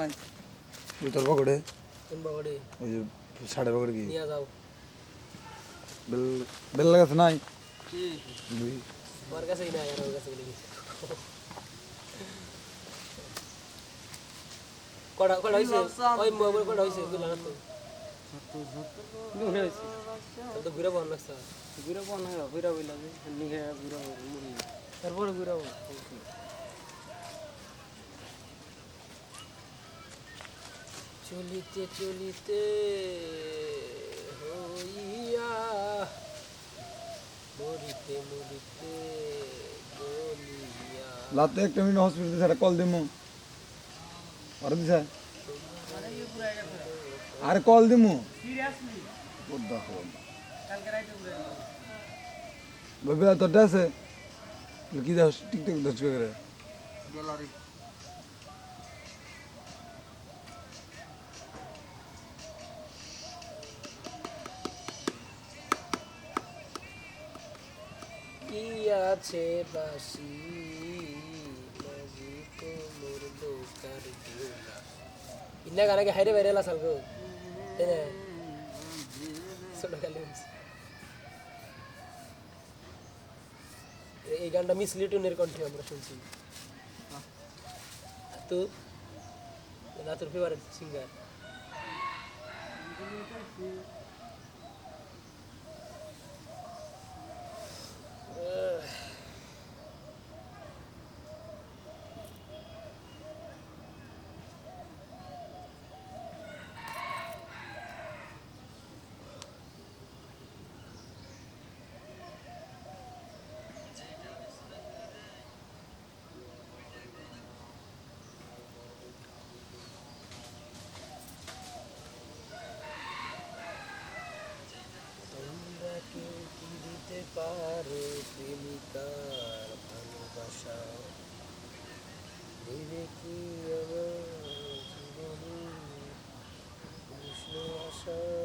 নাই। পকেটে? কোন ওই যে সাড়ে পকেটে কি? নিয়ে যাও। বেল বেল লাগাছে নাই? কি? দুই। আমার কাছে না আর ওর কাছে কটা কটা ওই মোবাইল কটা হয়েছে বুঝলাম না তো। ঘুরে আছি তো ঘুরে বল লাগছে ঘুরে বন ঘুরে বইলা যে। নিগে ঘুরে মুড়ি। তারপরে ঘুরে বল। চলিতে চলিতে হইয়া মরিতে মরিতে গলিয়া লাতে একটা মিনিট হসপিটাল দিছে কল দিমু। আর দিছে? আরে কল দিমু। ওদা হল ভাবি তোর আছে? কি দাস টিকটক দাস করে গ্যালারি কি আছে বাসি? ইন্না গানা কে হাইরে বাইরে লাসাল গো এই গানটা মিস লিটনের কণ্ঠে আমরা শুনছি। তো না তোর ফেভারিট সিঙ্গার পারো প্রেমিকার ভালোবাসা। দেবে কি আমার জীবনে? কৃষ্ণ আশা